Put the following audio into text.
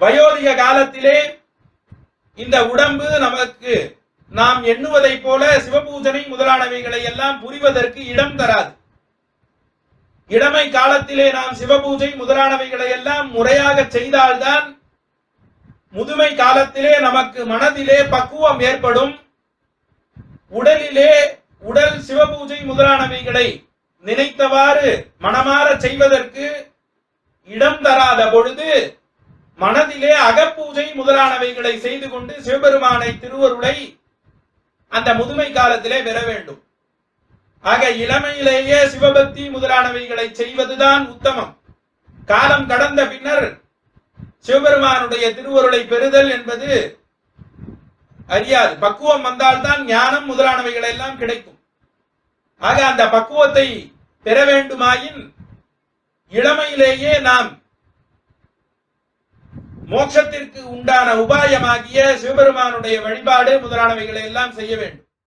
வயோதிக காலத்திலே இந்த உடம்பு நமக்கு நாம் எண்ணுவதைப் போல சிவபூஜனை முதலானவைகளை எல்லாம் புரிவதற்கு இடம் தராது. இளமை காலத்திலே நாம் சிவபூஜை முதலானவைகளை எல்லாம் முறையாக செய்தால்தான் முதுமை காலத்திலே நமக்கு மனதிலே பக்குவம் ஏற்படும். உடலிலே உடல் சிவபூஜை முதலானவைகளை நினைத்தவாறு மனமாற செய்வதற்கு இடம் தராத பொழுது மனதிலே அகப்பூஜை முதலானவைகளை செய்து கொண்டு சிவபெருமானை திருவருளை அந்த முதுமை காலத்திலே பெற வேண்டும். ஆக இளமையிலேயே சிவபக்தி முதலானவைகளை செய்வதுதான் உத்தமம். காலம் கடந்த பின்னர் சிவபெருமானுடைய திருவருளை பெறுதல் என்பது அறியாது. பக்குவம் வந்தால்தான் ஞானம் முதலானவைகள் எல்லாம் கிடைக்கும். ஆக அந்த பக்குவத்தை பெற வேண்டுமாயின் இளமையிலேயே நாம் மோட்சத்திற்கு உண்டான உபாயமாகிய சிவபெருமானுடைய வழிபாடு முதலானவைகளை எல்லாம் செய்ய வேண்டும்.